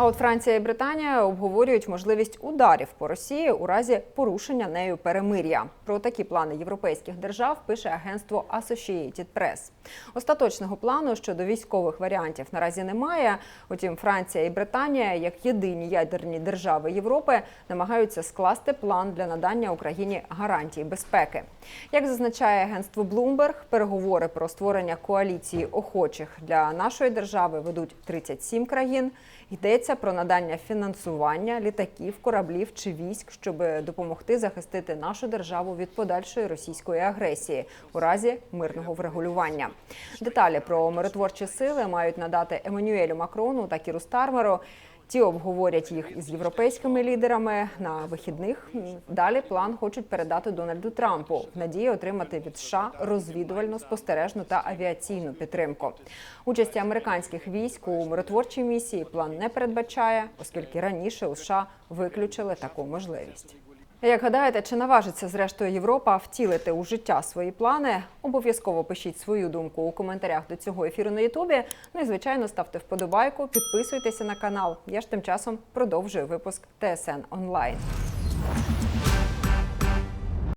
А от Франція і Британія обговорюють можливість ударів по Росії у разі порушення нею перемир'я. Про такі плани європейських держав пише агентство Associated Press. Остаточного плану щодо військових варіантів наразі немає. Утім, Франція і Британія, як єдині ядерні держави Європи, намагаються скласти план для надання Україні гарантій безпеки. Як зазначає агентство Bloomberg, переговори про створення коаліції охочих для нашої держави ведуть 37 країн. Йдеться про надання фінансування літаків, кораблів чи військ, щоб допомогти захистити нашу державу від подальшої російської агресії у разі мирного врегулювання. Деталі про миротворчі сили мають надати Еммануелю Макрону та Кіру Стармеру. Ті обговорять їх із європейськими лідерами на вихідних. Далі план хочуть передати Дональду Трампу в надії отримати від США розвідувальну, спостережну та авіаційну підтримку. Участі американських військ у миротворчій місії план не передбачає, оскільки раніше у США виключили таку можливість. Як гадаєте, чи наважиться зрештою Європа втілити у життя свої плани? Обов'язково пишіть свою думку у коментарях до цього ефіру на Ютубі. Ну і звичайно ставте вподобайку, підписуйтеся на канал. Я ж тим часом продовжую випуск ТСН онлайн.